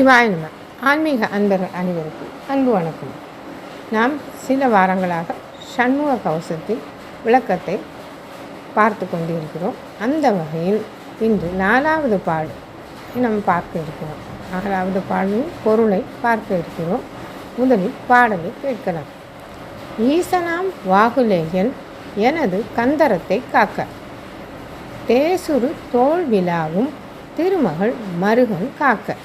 சிவாய நம ஆன்மீக அன்பர்கள் அனைவருக்கும் அன்பு வணக்கம். நாம் சில வாரங்களாக சண்முக கவசத்தின் விளக்கத்தை பார்த்து கொண்டிருக்கிறோம். அந்த வகையில் இன்று நாலாவது பாடல் நாம் பார்க்க இருக்கிறோம். நாலாவது பாடலின் பொருளை பார்க்க இருக்கிறோம். முதலில் பாடலை கேட்கலாம். ஈசனாம் வாகுலேயன் எனது கந்தரத்தை காக்க. தேசுரு தோல் விழாவும் திருமகள் மருகன் காக்க.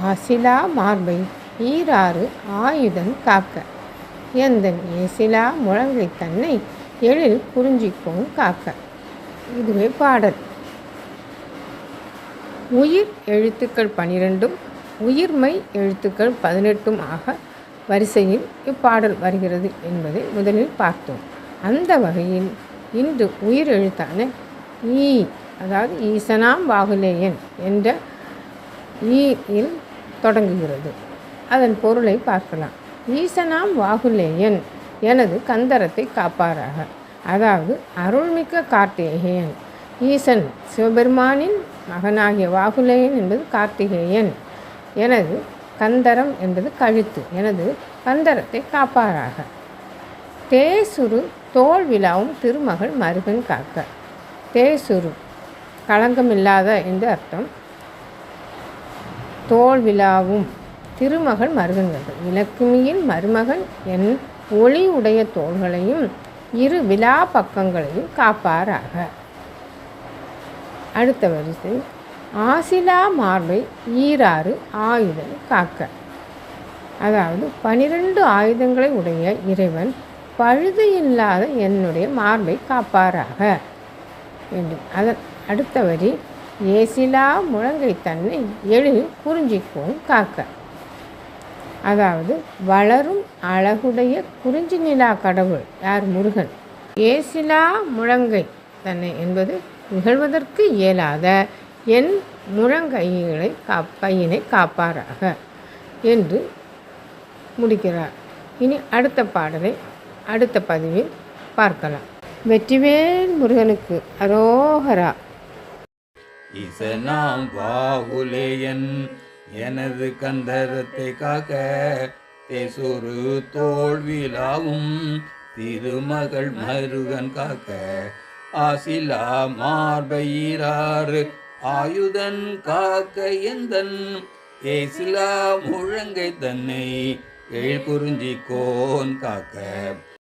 ஆசிலா மார்பை ஈராறு ஆயுதம் காக்க. எந்தன் ஏசிலா முழங்கை தன்னை எழில் குறிஞ்சிக்கோன் காக்க. இதுவே பாடல். உயிர் எழுத்துக்கள் பனிரெண்டும் உயிர்மை எழுத்துக்கள் பதினெட்டும் ஆக வரிசையில் இப்பாடல் வருகிறது என்பதை முதலில் பார்த்தோம். அந்த வகையில் இன்று உயிர் எழுத்தான ஈ அதாவது ஈசனாம் வாகுலேயன் என்ற ஈ இல் தொடங்குகிறது. அதன் பொருளை பார்க்கலாம். ஈசனாம் வாகுலேயன் எனது கந்தரத்தை காப்பாராக. அதாவது அருள்மிக்க கார்த்திகேயன். ஈசன் சிவபெருமானின் மகனாகிய வாகுலேயன் என்பது கார்த்திகேயன். எனது கந்தரம் என்பது கழுத்து. எனது கந்தரத்தை காப்பாராக. தேசுரு தோல் விழாவும் திருமகள் மருகன் காக்க. தேசுரு களங்கமில்லாத என்று அர்த்தம். தோல் விழாவும் திருமகள் மருகங்கள் இலக்குமியின் மருமகன் என் ஒளி உடைய தோள்களையும் இரு விழா பக்கங்களையும் காப்பாராக. அடுத்த வரிசை. ஆசிலா மார்பை ஈராறு ஆயுதம் காக்க. அதாவது பனிரெண்டு ஆயுதங்களை உடைய இறைவன் பழுது இல்லாத என்னுடைய மார்பை காப்பாராக. வேண்டும். அதன் அடுத்த வரி. ஏசிலா முழங்கை தன்னை எழு குறிஞ்சிக்கும் காக்க. அதாவது வளரும் அழகுடைய குறிஞ்சி நிலா கடவுள் யார் முருகன்? ஏசிலா முழங்கை தன்னை என்பது நிகழ்வதற்கு இயலாத என் முழங்கைகளை கா கையினை காப்பாராக என்று முடிக்கிறார். இனி அடுத்த பாடலை அடுத்த பதிவில் பார்க்கலாம். வெற்றிவேல் முருகனுக்கு அரோகரா இசனாம் பாகுலேயன் எனது கந்தரத்தை காக்க தேசொரு தோல்விழாவும் திருமகள் மருகன் காக்க ஆசிலா மார்பயிராறு. ஆயுதன் காக்க எந்தன்? ஏசிலா முழங்கை தன்னை எழ்குறிஞ்சி கோன் காக்க.